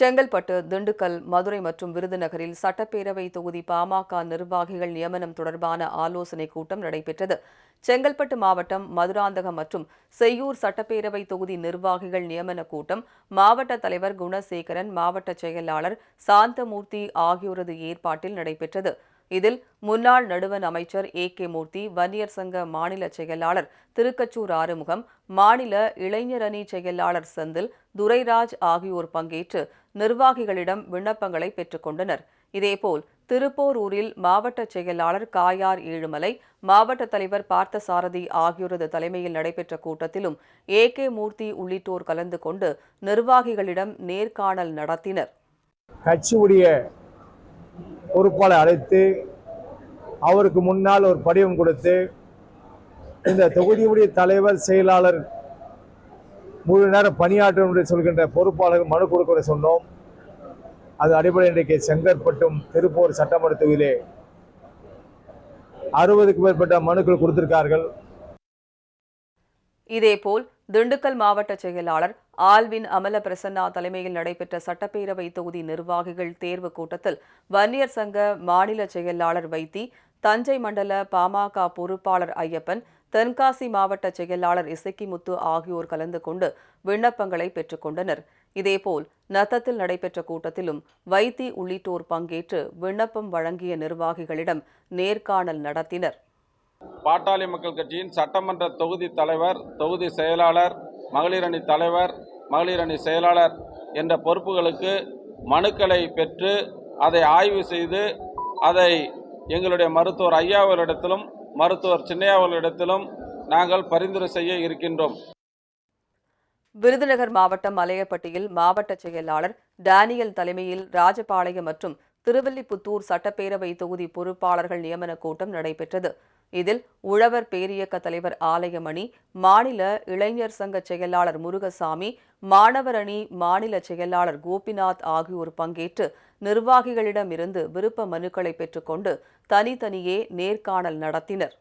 செங்கல்பட்டு திண்டுக்கல் மதுரை மற்றும் விருதுநகரில் சட்டப்பேரவை தொகுதி பாமக நிர்வாகிகள் நியமனம் தொடர்பான ஆலோசனைக் கூட்டம் நடைபெற்றது. செங்கல்பட்டு மாவட்டம் மதுராந்தகம் மற்றும் செய்யூர் சட்டப்பேரவை தொகுதி நிர்வாகிகள் நியமன கூட்டம் மாவட்ட தலைவர் குணசேகரன் மாவட்ட செயலாளர் சாந்தமூர்த்தி ஆகியோரது ஏற்பாட்டில் நடைபெற்றது. இதில் முன்னாள் நடுவண் அமைச்சர் ஏ கே மூர்த்தி வன்னியர் சங்க மாநில செயலாளர் திருக்கச்சூர் ஆறுமுகம் மாநில இளைஞரணி செயலாளர் செந்தில் துரைராஜ் ஆகியோர் பங்கேற்று நிர்வாகிகளிடம் விண்ணப்பங்களை பெற்றுக்கொண்டனர் இதேபோல் திருப்போரூரில் மாவட்ட செயலாளர் காயார் ஏழுமலை மாவட்ட தலைவர் பார்த்தசாரதி ஆகியோரது தலைமையில் நடைபெற்ற கூட்டத்திலும் ஏ கே மூர்த்தி உள்ளிட்டோர் கலந்து கொண்டு நிர்வாகிகளிடம் நேர்காணல் நடத்தினர். கட்சியுடைய பொறுப்பாளர் அழைத்து அவருக்கு முன்னால் ஒரு படிவம் கொடுத்து இந்த தொகுதியுடைய தலைவர் செயலாளர் முழு நேரம் பணியாற்றும் என்று சொல்கின்ற பொறுப்பாளர்கள் மனு கொடுக்க சொன்னோம். அது அடிப்படை இன்றைக்கு செங்கற்பட்டும் திருப்பூர் சட்டமன்ற தொகுதியிலே அறுபதுக்கும் மேற்பட்ட மனுக்கள் கொடுத்திருக்கார்கள். இதேபோல் திண்டுக்கல் மாவட்ட செயலாளர் ஆல்வின் அமல பிரசன்னா தலைமையில் நடைபெற்ற சட்டப்பேரவை தொகுதி நிர்வாகிகள் தேர்வு கூட்டத்தில் வன்னியர் சங்க மாநில செயலாளர் வைத்தி தஞ்சை மண்டல பாமக பொறுப்பாளர் ஐயப்பன் தென்காசி மாவட்ட செயலாளர் இசக்கிமுத்து ஆகியோர் கலந்து கொண்டு விண்ணப்பங்களை பெற்றுக்கொண்டனர் இதேபோல் நத்தத்தில் நடைபெற்ற கூட்டத்திலும் வைத்தி உள்ளிட்டோர் பங்கேற்று விண்ணப்பம் வழங்கிய நிர்வாகிகளிடம் நேர்காணல் நடத்தினர். பாட்டாளி மக்கள் கட்சியின் சட்டமன்ற தொகுதி தலைவர் தொகுதி செயலாளர் மகளிர் அணி தலைவர் மகளிர் அணி செயலாளர் என்ற பொறுப்புகளுக்கு மனுக்களை பெற்று அதை ஆய்வு செய்து அதை எங்களுடைய மருத்துவர் ஐயா மருத்துவர் சின்னையாவர்களிடத்திலும் நாங்கள் பரிந்துரை செய்ய இருக்கின்றோம். விருதுநகர் மாவட்டம் மலையப்பட்டியில் மாவட்ட செயலாளர் டேனியல் தலைமையில் ராஜபாளையம் மற்றும் திருவல்லிபுத்தூர் சட்டப்பேரவை தொகுதி பொறுப்பாளர்கள் நியமன கூட்டம் நடைபெற்றது. இதில் உழவர் பேரியக்க தலைவர் ஆலயமணி மாநில இளைஞர் சங்க செயலாளர் முருகசாமி மாணவர் அணி மாநில செயலாளர் கோபிநாத் ஆகியோர் பங்கேற்று நிர்வாகிகளிடமிருந்து விருப்ப மனுக்களை பெற்றுக்கொண்டு தனித்தனியே நேர்காணல் நடத்தினர்.